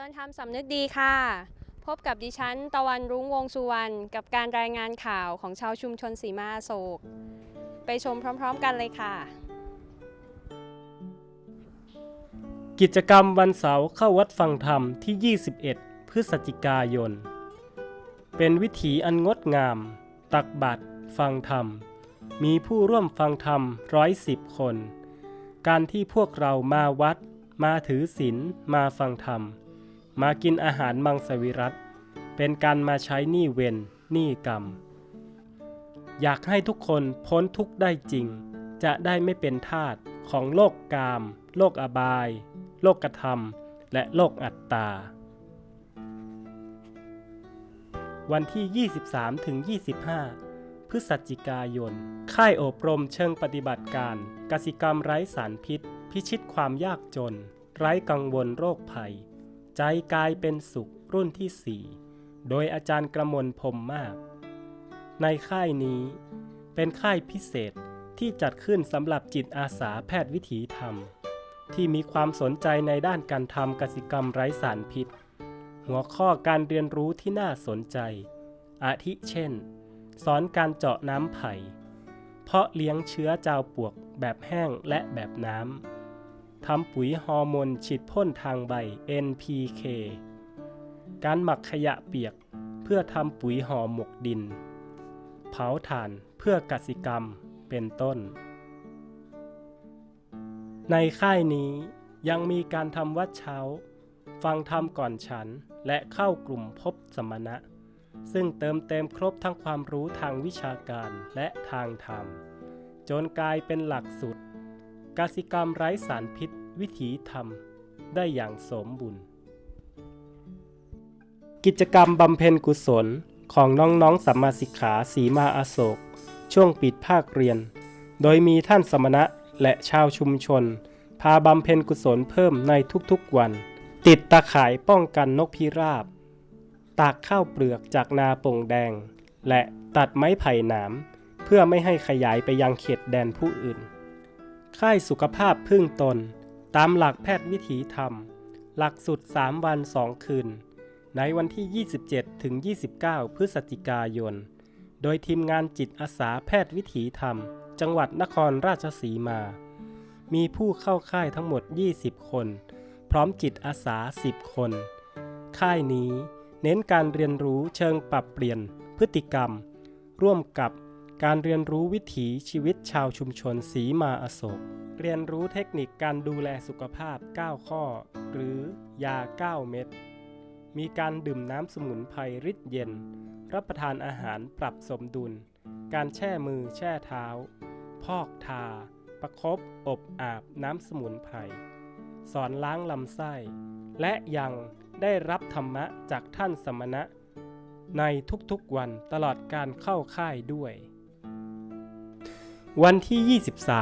ริญธรรมสำนึกดีค่ะ พบกับดิฉันตะวันรุ้งวงสุวรรณกับการรายงานข่าวของชาวชุมชนสีมาโศก ไปชมพร้อม ๆ กันเลยค่ะ กิจกรรมวันเสาร์เข้าวัดฟังธรรมที่ 21 พฤศจิกายน เป็นวิถีอันงดงาม ตักบัตรฟังธรรม มีผู้ร่วมฟังธรรมร้อยสิบคน การที่พวกเรามาวัด มาถือศีลมาฟังธรรม มากินอาหารมังสวิรัตเป็นการมาใช้หนี้เวรหนี้กรรม อยากให้ทุกคนพ้นทุกข์ได้จริง จะได้ไม่เป็นทาสของโลกกาม โลกอบาย โลกกระทำและโลกอัตตา วันที่ 23ถึง25 พฤศจิกายน ค่ายอบรมเชิงปฏิบัติการ กสิกรรมไร้สารพิษ พิชิตความยากจน ไร้กังวลโรคภัย ใจกายเป็นสุขรุ่นที่4โดยอาจารย์กระมวลพรมมาก ในค่ายนี้เป็นค่ายพิเศษที่จัดขึ้นสำหรับจิตอาสาแพทย์วิถีธรรม ที่มีความสนใจในด้านการทำกสิกรรมไร้สารพิษ หัวข้อการเรียนรู้ที่น่าสนใจ อาทิเช่น สอนการเจาะน้ำไผ่ เพาะเลี้ยงเชื้อจาวปวกแบบแห้งและแบบน้ำ ทำปุ๋ยฮอร์โมนฉีดพ่นทางใบ NPK การหมักขยะเปียกเพื่อทำปุ๋ยห่อหมกดิน เผาถ่านเพื่อกสิกรรมเป็นต้น ในค่ายนี้ยังมีการทำวัดเช้า ฟังธรรมก่อนฉันและเข้ากลุ่มพบสมณะ ซึ่งเติมเต็มครบทั้งความรู้ทางวิชาการและทางธรรม จนกลายเป็นหลักสูตร กสิกรรมไร้สารพิษวิถีธรรมได้อย่างสมบูรณ์กิจกรรมบำเพ็ญกุศลของน้องๆสัมมาสิกขาสีมาอโศก ช่วงปิดภาคเรียน โดยมีท่านสมณะและชาวชุมชน พาบำเพ็ญกุศลเพิ่มในทุกๆวัน ติดตาข่ายป้องกันนกพิราบ ตากข้าวเปลือกจากนาป่งแดง และตัดไม้ไผ่หนามเพื่อไม่ให้ขยายไปยังเขตแดนผู้อื่น ค่ายสุขภาพพึ่งตน ตามหลักแพทย์วิถีธรรม หลักสุด 3 วัน 2 คืน ในวันที่ 27 ถึง 29 พฤศจิกายน โดยทีมงานจิตอาสาแพทย์วิถีธรรม จังหวัดนครราชสีมา มีผู้เข้าค่ายทั้งหมด 20 คน พร้อมจิตอาสา 10 คน ค่ายนี้เน้นการเรียนรู้เชิงปรับเปลี่ยนพฤติกรรม ร่วมกับ การเรียนรู้วิถีชีวิตชาวชุมชนสีมาอโศก เรียนรู้เทคนิคการดูแลสุขภาพ 9 ข้อ หรือยา 9 เม็ด มีการดื่มน้ำสมุนไพรฤทธิ์เย็น รับประทานอาหารปรับสมดุล การแช่มือแช่เท้า พอกทา ประคบอบอาบน้ำสมุนไพร สอนล้างลำไส้ และยังได้รับธรรมะจากท่านสมณะ ในทุกๆวันตลอดการเข้าค่ายด้วย วันที่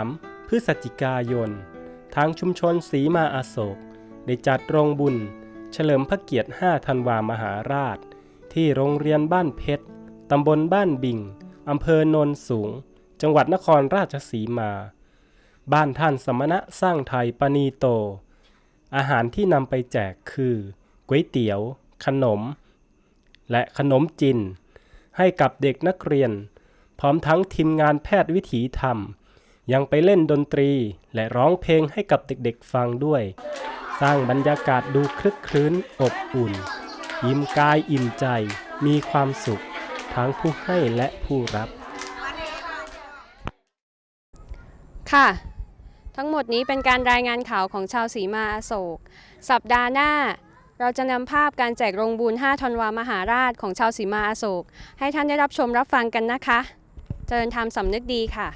23 พฤศจิกายน ทางชุมชนสีมาอาโศก ได้จัดโรงบุญ เฉลิมพระเกียรติ 5 ธันวามหาราช ที่โรงเรียนบ้านเพชร ตำบลบ้านบิง อำเภอโนนสูง จังหวัดนครราชสีมา บ้านท่านสมณะสร้างไทยปณีโต อาหารที่นำไปแจกคือก๋วยเตี๋ยว ขนม และขนมจิน ให้กับเด็กนักเรียน พร้อมทั้งทีมงานแพทย์วิถีธรรม ยังไปเล่นดนตรีและร้องเพลงให้กับเด็กๆฟังด้วย สร้างบรรยากาศดูคลึกครื้นอบอุ่น ยิ้มกายอิ่มใจ มีความสุข ทั้งผู้ให้และผู้รับ ค่ะ ทั้งหมดนี้เป็นการรายงานข่าวของชาวสีมาอโศก สัปดาห์หน้าเราจะนำภาพการแจกโรงบุญ5ธันวามหาราชของชาวสีมาอโศก ให้ท่านได้รับชมรับฟังกันนะคะ เจริญธรรมสำนึกดีค่ะ